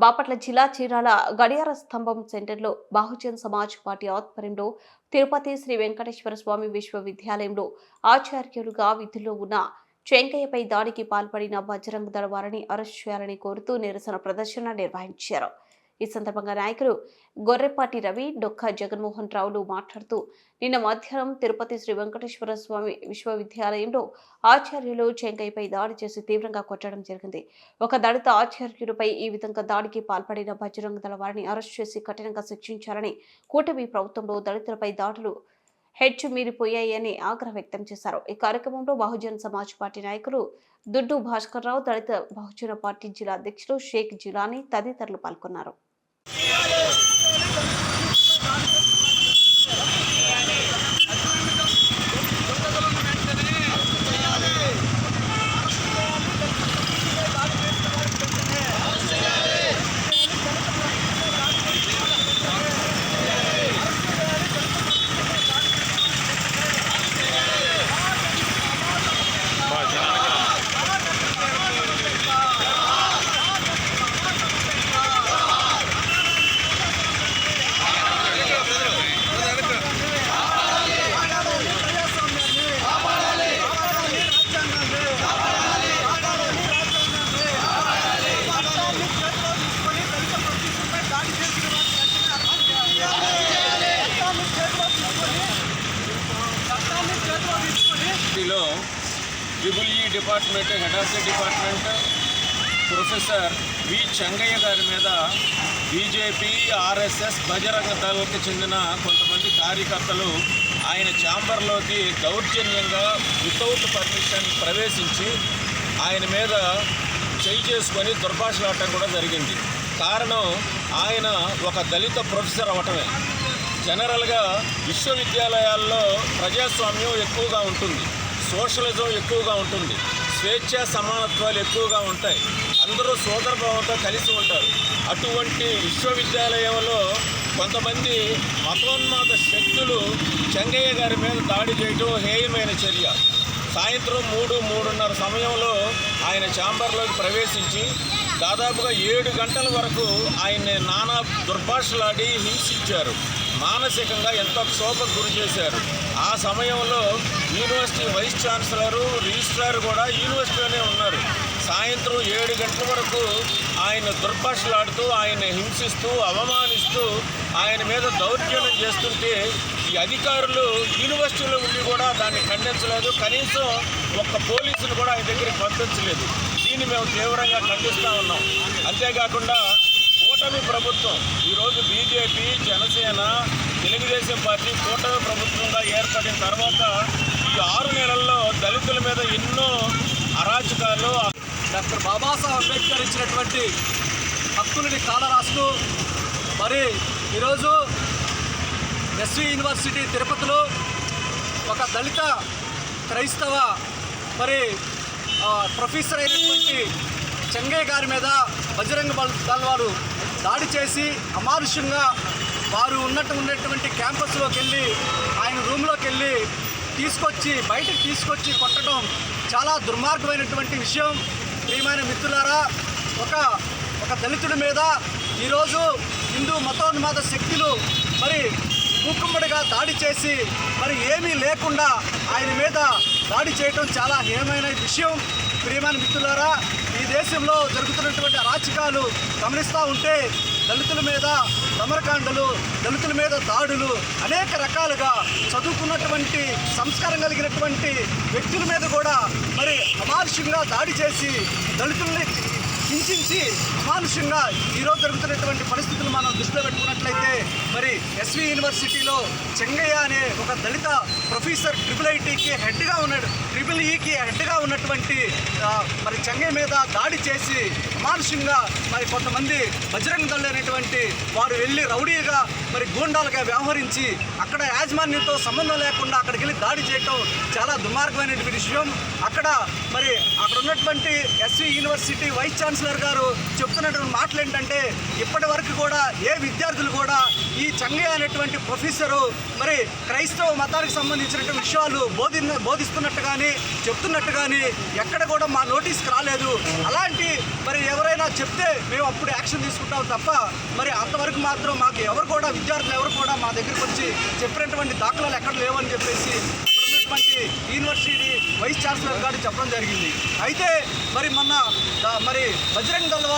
బాపట్ల జిల్లా చీరాల గడియార స్తంభం సెంటర్లో బహుజన్ సమాజ్ పార్టీ ఆధ్వర్యంలో తిరుపతి శ్రీ వెంకటేశ్వర స్వామి విశ్వవిద్యాలయంలో ఆచార్యులుగా విధుల్లో ఉన్న చెంకయ్యపై దాడికి పాల్పడిన బజరంగ్ దళ వారిని అరెస్ట్ చేయాలని కోరుతూ నిరసన ప్రదర్శన నిర్వహించారు. ఈ సందర్భంగా నాయకులు గొర్రెపాటి రవి డొక్క జగన్మోహన్ రావులు మాట్లాడుతూ నిన్న మధ్యాహ్నం తిరుపతి శ్రీ వెంకటేశ్వర స్వామి విశ్వవిద్యాలయంలో ఆచార్యులు చెంకైపై దాడి చేసి తీవ్రంగా కొట్టడం జరిగింది. ఒక దళిత ఆచార్యుడిపై ఈ విధంగా దాడికి పాల్పడిన బజరంగ దళ వారిని అరెస్ట్ చేసి కఠినంగా శిక్షించాలని కూటమి ప్రభుత్వంలో దళితులపై దాడులు హెచ్చు మీరిపోయాయని ఆగ్రహం వ్యక్తం చేశారు. ఈ కార్యక్రమంలో బహుజన్ సమాజ్ పార్టీ నాయకులు దుడ్డు భాస్కర్ రావు దళిత బహుజన పార్టీ జిల్లా అధ్యక్షులు షేక్ జిలానీ తదితరులు పాల్గొన్నారు. యూనివర్సిటీలో triple E department head of the department professor V Chengaiah గారి మీద బీజేపీ ఆర్ఎస్ఎస్ బజరంగ దళకి చెందిన కొంతమంది కార్యకర్తలు ఆయన ఛాంబర్లోకి దౌర్జన్యంగా వితౌట్ పర్మిషన్ ప్రవేశించి ఆయన మీద చేయి చేసుకొని దుర్భాషలాడటం కూడా జరిగింది. కారణం ఆయన ఒక దళిత ప్రొఫెసర్ అవటమే జనరల్గా విశ్వవిద్యాలయాల్లో ప్రజాస్వామ్యం ఎక్కువగా ఉంటుంది. సోషలిజం ఎక్కువగా ఉంటుంది. స్వేచ్ఛ సమానత్వాలు ఎక్కువగా ఉంటాయి. అందరూ సోదరభావంతో కలిసి ఉంటారు. అటువంటి విశ్వవిద్యాలయంలో కొంతమంది మతోన్మాద శక్తులు చెంగయ్య గారి మీద దాడి చేయడం హేయమైన చర్య. సాయంత్రం మూడు మూడున్నర సమయంలో ఆయన ఛాంబర్లోకి ప్రవేశించి దాదాపుగా ఏడు గంటల వరకు ఆయన్ని నానా దుర్భాషలాడి హింసించారు. మానసికంగా ఎంతో క్షోభకు గురి చేశారు. ఆ సమయంలో యూనివర్సిటీ వైస్ ఛాన్సలరు రిజిస్ట్రార్ కూడా యూనివర్సిటీలోనే ఉన్నారు. సాయంత్రం ఏడు గంటల వరకు ఆయన దుర్భాషలాడుతూ ఆయన హింసిస్తూ అవమానిస్తూ ఆయన మీద దౌర్జన్యం చేస్తుంటే ఈ అధికారులు యూనివర్సిటీలో ఉండి కూడా దాన్ని ఖండించలేదు. కనీసం ఒక్క పోలీసులు కూడా ఆయన దగ్గరికి పంపించలేదు. దీన్ని మేము తీవ్రంగా ఖండిస్తూ ఉన్నాం. అంతేకాకుండా కూటమి ప్రభుత్వం ఈరోజు బీజేపీ జనసేన తెలుగుదేశం పార్టీ కూటమి ప్రభుత్వంగా ఏర్పడిన తర్వాత ఈ ఆరు నెలల్లో దళితుల మీద ఎన్నో అరాచకాలు డాక్టర్ బాబాసాహెబ్ అంబేద్కర్ ఇచ్చినటువంటి హక్కులని కాలరాస్తూ మరి ఈరోజు ఎస్వి యూనివర్సిటీ తిరుపతిలో ఒక దళిత క్రైస్తవ మరి ప్రొఫెసర్ అయినటువంటి చెంగయ్య గారి మీద బజరంగ బల్ దళ వారు దాడి చేసి అమానుష్యంగా వారు ఉన్నట్టు ఉన్నటువంటి క్యాంపస్లోకి వెళ్ళి ఆయన రూమ్లోకి వెళ్ళి తీసుకొచ్చి బయటకు తీసుకొచ్చి కొట్టడం చాలా దుర్మార్గమైనటువంటి విషయం. ప్రియమైన మిత్రులారా ఒక ఒక దళితుడి మీద ఈరోజు హిందూ మతోన్మాద శక్తులు మరి మూకుమ్మడిగా దాడి చేసి మరి ఏమీ లేకుండా ఆయన మీద దాడి చేయడం చాలా హేమైన విషయం. ప్రియమైన మిత్రులారా ఈ దేశంలో జరుగుతున్నటువంటి అరాచకాలు గమనిస్తూ ఉంటే దళితుల మీద సమరకాండలు దళితుల మీద దాడులు అనేక రకాలుగా చదువుకున్నటువంటి సంస్కారం కలిగినటువంటి వ్యక్తుల మీద కూడా మరి అమానుషంగా దాడి చేసి దళితుల్ని హింసించి అమానుషంగా ఈరోజు జరుగుతున్నటువంటి పరిస్థితులు మనం దృష్టిలో పెట్టుకున్నట్లయితే మరి ఎస్వి యూనివర్సిటీలో చెంగయ్య అనే ఒక దళిత ప్రొఫెసర్ ట్రిపుల్ ఐటీకి హెడ్గా ఉన్నాడు ట్రిపుల్ ఈకి హెడ్గా ఉన్నటువంటి మరి చెంగయ్య మీద దాడి చేసి అమానుషంగా మరి కొంతమంది బజరంగ దళ అనేటువంటి వారు వెళ్ళి రౌడీగా మరి గూండాలుగా వ్యవహరించి అక్కడ యాజమాన్యంతో సంబంధం లేకుండా అక్కడికి వెళ్ళి దాడి చేయటం చాలా దుర్మార్గమైనటువంటి విషయం. అక్కడ మరి అక్కడ ఉన్నటువంటి SV university vice chancellor councillor garu చెప్తున్నటువంటి మాటలు ఏంటంటే ఇప్పటి వరకు కూడా ఏ విద్యార్థులు కూడా ఈ చంగయ్య అనేటువంటి ప్రొఫెసరు మరి క్రైస్తవ మతానికి సంబంధించినటువంటి విషయాలు బోధి బోధిస్తున్నట్టు కానీ చెప్తున్నట్టు కానీ ఎక్కడ కూడా మా నోటీస్కి రాలేదు. అలాంటి మరి ఎవరైనా చెప్తే మేము అప్పుడు యాక్షన్ తీసుకుంటాం తప్ప మరి అంతవరకు మాత్రం మాకు ఎవరు కూడా విద్యార్థులు ఎవరు కూడా మా దగ్గరికి వచ్చి చెప్పినటువంటి దాఖలాలు ఎక్కడ లేవని చెప్పేసి ఉన్నటువంటి యూనివర్సిటీ వైస్ ఛాన్సలర్ గారు చెప్పడం జరిగింది. అయితే మరి మొన్న మరి బజరంగ్ దళ